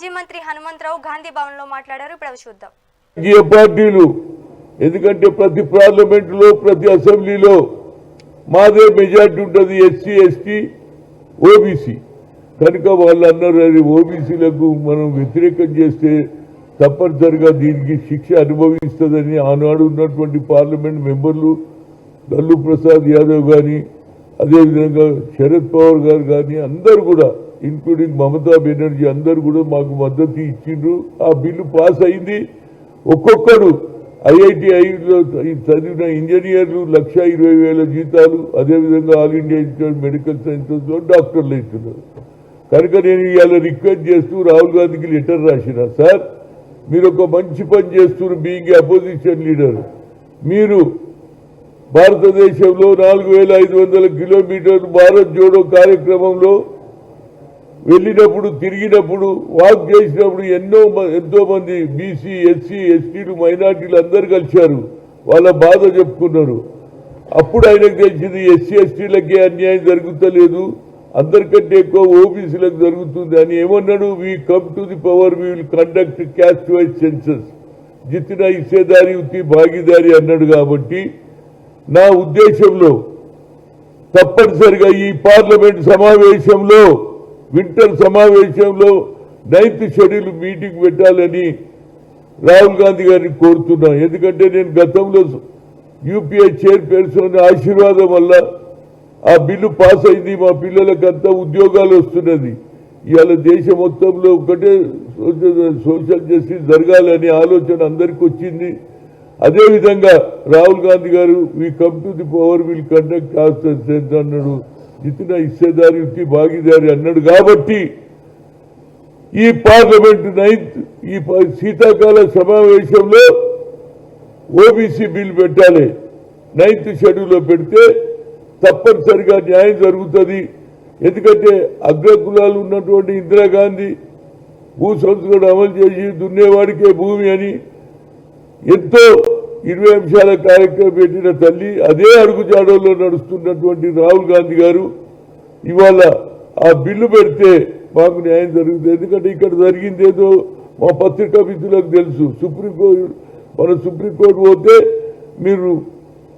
మాజీ మంత్రి హనుమంతరావు గాంధీ భవన్లో మాట్లాడారు. ఇప్పుడు చూద్దాం. రాజకీయ పార్టీలు ఎందుకంటే ప్రతి పార్లమెంటులో ప్రతి అసెంబ్లీలో మాదే మెజార్టీ ఉంటుంది ఎస్సీ ఎస్టీ ఓబీసీ. కనుక వాళ్ళు అన్నారు అది ఓబీసీలకు మనం వ్యతిరేకం చేస్తే తప్పనిసరిగా దీనికి శిక్ష అనుభవిస్తుందని ఆనాడు ఉన్నటువంటి పార్లమెంట్ మెంబర్లు లల్లు ప్రసాద్ యాదవ్ కానీ అదేవిధంగా శరద్ పవార్ గారు కానీ అందరు కూడా ఇంక్లూడింగ్ మమతా బెనర్జీ అందరు కూడా మాకు మద్దతు ఇచ్చిండ్రు. ఆ బిల్లు పాస్ అయింది. ఒక్కొక్కరు ఐఐటిఐలో చదివిన ఇంజనీర్లు లక్ష ఇరవై వేల జీతాలు అదేవిధంగా ఆల్ ఇండియా ఇన్స్టిట్యూట్ మెడికల్ సైన్సెస్లో డాక్టర్లు ఇస్తున్నారు. కనుక నేను ఇవాళ రిక్వెస్ట్ చేస్తూ రాహుల్ గాంధీకి లెటర్ రాసిన సార్ మీరు ఒక మంచి పని చేస్తున్న బీయింగ్ అపోజిషన్ లీడర్ మీరు భారతదేశంలో నాలుగు వేల ఐదు వందల కిలోమీటర్లు భారత్ జోడో కార్యక్రమంలో వెళ్ళినప్పుడు తిరిగినప్పుడు వాక్ చేసినప్పుడు ఎన్నో మ- ఎంతో మంది బీసీ ఎస్సీ ఎస్టీలు మైనార్టీలు అందరు కలిశారు. వాళ్ళ బాధ చెప్పుకున్నారు. అప్పుడు ఆయనకు తెలిసింది ఎస్సీ ఎస్టీలకే అన్యాయం జరుగుతలేదు. అందరికంటే ఎక్కువ ఓబీసీలకు జరుగుతుంది అని ఏమన్నాడు? We come to the power we will conduct caste wise census జిత్తిన ఇచ్చేదారి ఉత్తి భాగీదారి అన్నాడు కాబట్టి నా ఉద్దేశంలో తప్పనిసరిగా ఈ పార్లమెంట్ సమావేశంలో వింటర్ సమావేశంలో నైన్త్ షెడ్యూల్ మీటింగ్ పెట్టాలని రాహుల్ గాంధీ గారిని కోరుతున్నా. ఎందుకంటే నేను గతంలో యూపీఐ చైర్పర్సన్ ఆశీర్వాదం వల్ల ఆ బిల్లు పాస్ అయింది. మా పిల్లలకంతా ఉద్యోగాలు వస్తున్నది. ఇవాళ దేశం మొత్తంలో ఒకటే సోషల్- సోషల్ జస్టిస్ జరగాలని ఆలోచన అందరికి వచ్చింది. అదేవిధంగా Rahul Gandhi garu we come to the power will conduct constants అన్నాడు. స్థితిన ఇచ్చేదారి భాగీదారి అన్నాడు కాబట్టి ఈ పార్లమెంట్ నైన్త్ ఈ శీతాకాల సమావేశంలో ఓబీసీ బిల్ పెట్టాలి. నైన్త్ షెడ్యూల్లో పెడితే తప్పనిసరిగా న్యాయం జరుగుతుంది. ఎందుకంటే అగ్రకులాలు ఉన్నటువంటి ఇందిరాగాంధీ భూ సంస్కరణ అమలు చేసి దున్నేవాడికే భూమి అని ఎంతో ఇరవై అంశాల కార్యక్రమం పెట్టిన తల్లి అదే అడుగుజాడల్లో నడుస్తున్నటువంటి రాహుల్ గాంధీ గారు ఇవాళ ఆ బిల్లు పెడితే మాకు న్యాయం జరుగుతుంది. ఎందుకంటే ఇక్కడ జరిగింది ఏదో మా పత్రికా మిత్రులకు తెలుసు. సుప్రీంకోర్టు మన సుప్రీంకోర్టు పోతే మీరు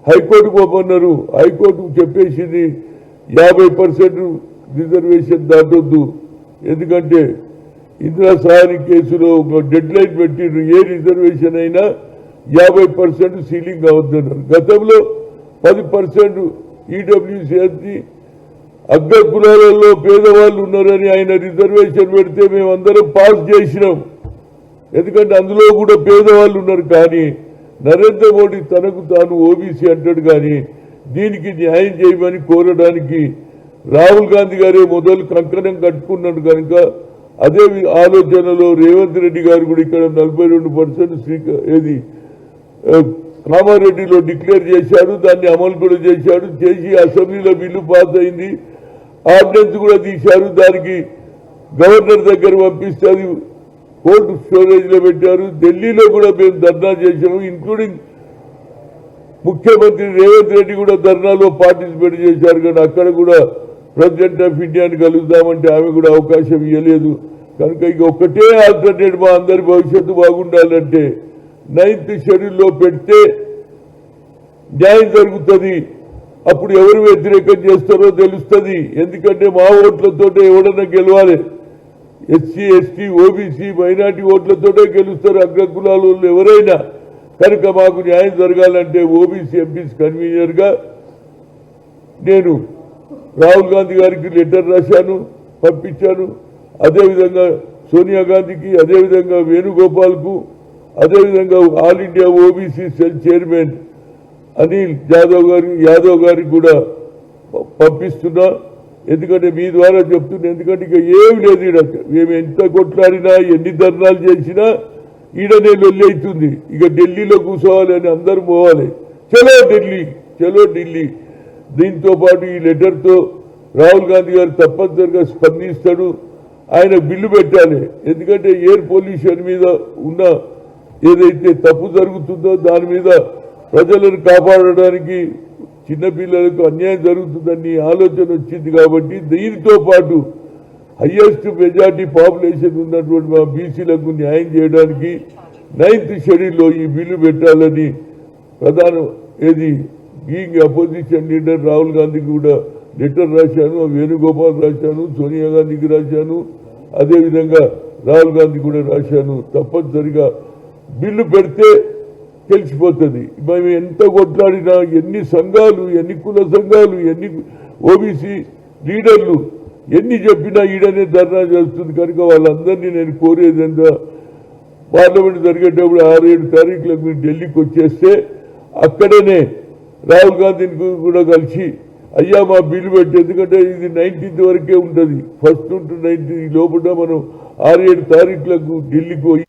హైకోర్టుకు పోమన్నారు. హైకోర్టుకు చెప్పేసింది యాభై పర్సెంట్ రిజర్వేషన్ దాటొద్దు. ఎందుకంటే ఇందిరా సహాని కేసులో ఒక డెడ్ లైన్ పెట్టిండ్రు. ఏ రిజర్వేషన్ అయినా యాభై పర్సెంట్ సీలింగ్ అవద్దన్నారు గతంలో పది పర్సెంట్ ఈడబ్ల్యూసీ అగ్రకులాలలో పేదవాళ్ళు ఉన్నారని ఆయన రిజర్వేషన్ పెడితే మేమందరం పాస్ చేసినాం. ఎందుకంటే అందులో కూడా పేదవాళ్ళు ఉన్నారు. కానీ నరేంద్ర మోడీ తనకు తాను ఓబీసీ అంటాడు కానీ దీనికి న్యాయం చేయమని కోరడానికి రాహుల్ గాంధీ గారే మొదలు కంకణం కట్టుకున్నాడు కనుక అదే ఆలోచనలో రేవంత్ రెడ్డి గారు కూడా ఇక్కడ నలభై రెండు పర్సెంట్ శ్రీక ఏది కామారెడ్డిలో డిక్లేర్ చేశాడు దాన్ని అమలు కూడా చేశాడు చేసి అసెంబ్లీలో బిల్లు పాస్ అయింది. ఆర్డినెన్స్ కూడా తీశారు దానికి గవర్నర్ దగ్గర పంపిస్తే కోర్టు స్టోరేజ్లో పెట్టారు. ఢిల్లీలో కూడా మేము ధర్నా చేశాము ఇంక్లూడింగ్ ముఖ్యమంత్రి రేవంత్ రెడ్డి కూడా ధర్నాలో పార్టిసిపేట్ చేశారు. కానీ అక్కడ కూడా ప్రెసిడెంట్ ఆఫ్ ఇండియాని కలుద్దామంటే ఆమె కూడా అవకాశం ఇవ్వలేదు కనుక ఇక ఒక్కటే ఆల్టర్నేట్ మా అందరి భవిష్యత్తు బాగుండాలంటే నైన్త్ షెడ్యూల్లో పెడితే న్యాయం జరుగుతుంది. అప్పుడు ఎవరు వ్యతిరేకం చేస్తారో తెలుస్తుంది. ఎందుకంటే మా ఓట్లతో ఎవడన్నా గెలవాలి. ఎస్సీ ఎస్టీ ఓబీసీ మైనార్టీ ఓట్లతోటే గెలుస్తారు అగ్రకులాలు వాళ్ళు ఎవరైనా. కనుక మాకు న్యాయం జరగాలంటే ఓబీసీ ఎంపీస్ కన్వీనర్గా నేను రాహుల్ గాంధీ గారికి లెటర్ రాశాను పంపించాను. అదేవిధంగా సోనియా గాంధీకి అదేవిధంగా వేణుగోపాల్కు అదేవిధంగా all India OBC cell chairman Anil Yadav గారి యాదవ్ గారికి కూడా పంపిస్తున్నా. ఎందుకంటే మీ ద్వారా చెప్తున్నా ఎందుకంటే ఇక ఏం లేదు ఈడ. మేము ఎంత కొట్లాడినా ఎన్ని ధర్నాలు చేసినా ఈడనే వెళ్ళి అవుతుంది. ఇక ఢిల్లీలో కూర్చోవాలి అని అందరూ పోవాలి చలో ఢిల్లీ చలో ఢిల్లీ. దీంతో పాటు ఈ లెటర్తో రాహుల్ గాంధీ గారు తప్పనిసరిగా స్పందిస్తాడు. ఆయన బిల్లు పెట్టాలి. ఎందుకంటే ఎయిర్ పొల్యూషన్ మీద ఉన్న ఏదైతే తప్పు జరుగుతుందో దాని మీద ప్రజలను కాపాడడానికి చిన్నపిల్లలకు అన్యాయం జరుగుతుందని ఆలోచన వచ్చింది కాబట్టి దీనితో పాటు హయ్యెస్ట్ మెజార్టీ పాపులేషన్ ఉన్నటువంటి మా బీసీలకు న్యాయం చేయడానికి నైన్త్ షెడ్యూల్లో ఈ బిల్లు పెట్టాలని ప్రధాన ఏది బీయింగ్ అపోజిషన్ లీడర్ రాహుల్ గాంధీకి కూడా లెటర్ రాశాను వేణుగోపాల్ రాశాను సోనియా గాంధీకి రాశాను అదేవిధంగా రాహుల్ గాంధీ కూడా రాశాను. తప్పనిసరిగా బిల్లు పెడితే తెలిసిపోతుంది. మేము ఎంత కొట్లాడినా ఎన్ని సంఘాలు ఎన్ని కుల సంఘాలు ఎన్ని ఓబీసీ లీడర్లు ఎన్ని చెప్పినా ఈడనే ధర్నా చేస్తుంది. కనుక వాళ్ళందరినీ నేను కోరేది ఎంత పార్లమెంట్ జరిగేటప్పుడు ఆరు ఏడు తారీఖులకు మీరు ఢిల్లీకి వచ్చేస్తే అక్కడనే రాహుల్ గాంధీని కూడా కలిసి అయ్యా మా బిల్లు పెట్టి. ఎందుకంటే ఇది నైన్టీన్త్ వరకే ఉంటుంది. ఫస్ట్ టు నైన్టీన్త్ లోపల మనం ఆరు ఏడు తారీఖులకు ఢిల్లీకి పోయి